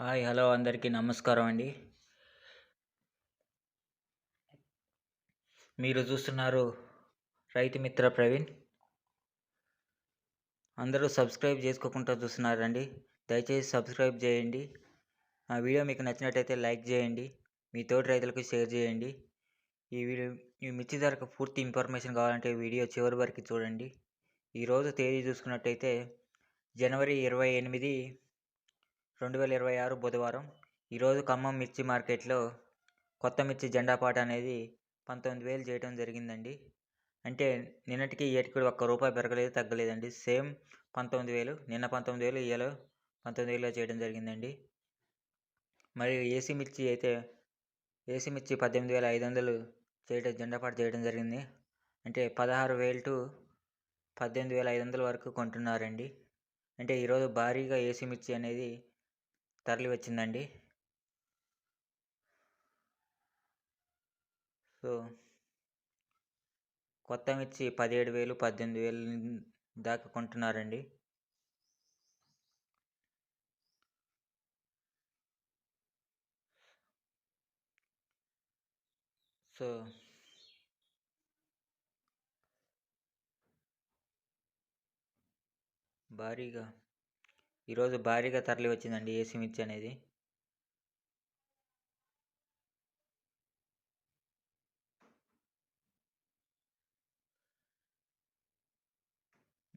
Hi hello అందరికీ నమస్కారం అండి. మీరు చూస్తున్నారు రైతు మిత్ర ప్రవీణ్. అందరూ సబ్స్క్రైబ్ చేసుకోకుండా చూస్తున్నారండి. దయచేసి సబ్స్క్రైబ్ చేయండి. ఆ వీడియో మీకు నచ్చినట్టయితే లైక్ చేయండి. మీ తోటి రైతులకు షేర్ చేయండి. ఈ వీడియో ఈ మిర్చి ధరకు పూర్తి ఇన్ఫర్మేషన్ కావాలంటే వీడియో చివరి వరకు చూడండి. ఈరోజు తేదీ చూసుకున్నట్టయితే జనవరి ఇరవై ఎనిమిది రెండు వేల ఇరవై ఆరు బుధవారం ఈరోజు ఖమ్మం మిర్చి మార్కెట్లో కొత్త మిర్చి జెండా పాట అనేది పంతొమ్మిది వేలు చేయడం జరిగిందండి. అంటే నిన్నటికి ఏటికి ఒక్క రూపాయి పెరగలేదు తగ్గలేదండి. సేమ్ పంతొమ్మిది వేలు నిన్న పంతొమ్మిది వేలు ఇయ్యలో పంతొమ్మిది వేలు చేయడం జరిగిందండి. మరి ఏసీ మిర్చి అయితే ఏసీ మిర్చి పద్దెనిమిది వేల ఐదు వందలు చేయడం జెండాపాట చేయడం జరిగింది. అంటే పదహారు వేలు టు పద్దెనిమిది వేల ఐదు వందల వరకు కొంటున్నారండి. అంటే ఈరోజు భారీగా ఏసీ మిర్చి అనేది తరలి వచ్చిందండి సో కొత్త మిర్చి పదిహేడు వేలు పద్దెనిమిది వేలు దాకా కొంటున్నారండి. సో భారీగా ఈరోజు భారీగా తరలి వచ్చిందండి ఏసీ మిర్చి అనేది.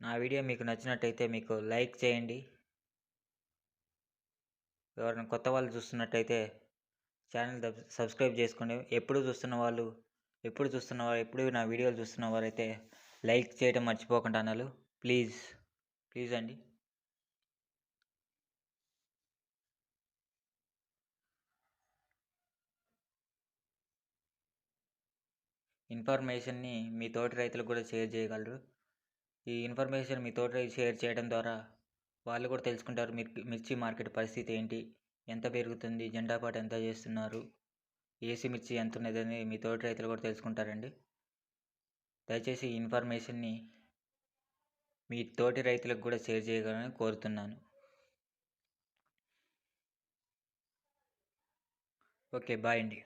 నా వీడియో మీకు నచ్చినట్టయితే మీకు లైక్ చేయండి. ఎవరైనా కొత్త వాళ్ళు చూస్తున్నట్టయితే ఛానల్ సబ్స్క్రైబ్ చేసుకోండి. ఎప్పుడు చూస్తున్న వాళ్ళు ఎప్పుడు చూస్తున్న వారు ఎప్పుడు నా వీడియోలు చూస్తున్న వారైతే లైక్ చేయడం మర్చిపోకుండా అన్నారు ప్లీజ్ ప్లీజ్ అండి. ఇన్ఫర్మేషన్ని మీ తోటి రైతులకు కూడా షేర్ చేయగలరు. ఈ ఇన్ఫర్మేషన్ మీ తోటి రైతు షేర్ చేయడం ద్వారా వాళ్ళు కూడా తెలుసుకుంటారు మిర్చి మార్కెట్ పరిస్థితి ఏంటి ఎంత పెరుగుతుంది జెండా పాట ఎంత చేస్తున్నారు ఏసీ మిర్చి ఎంత ఉన్నదని మీ తోటి రైతులు కూడా తెలుసుకుంటారండి. దయచేసి ఈ ఇన్ఫర్మేషన్ని మీ తోటి రైతులకు కూడా షేర్ చేయగలని కోరుతున్నాను. ఓకే బాయ్ అండి.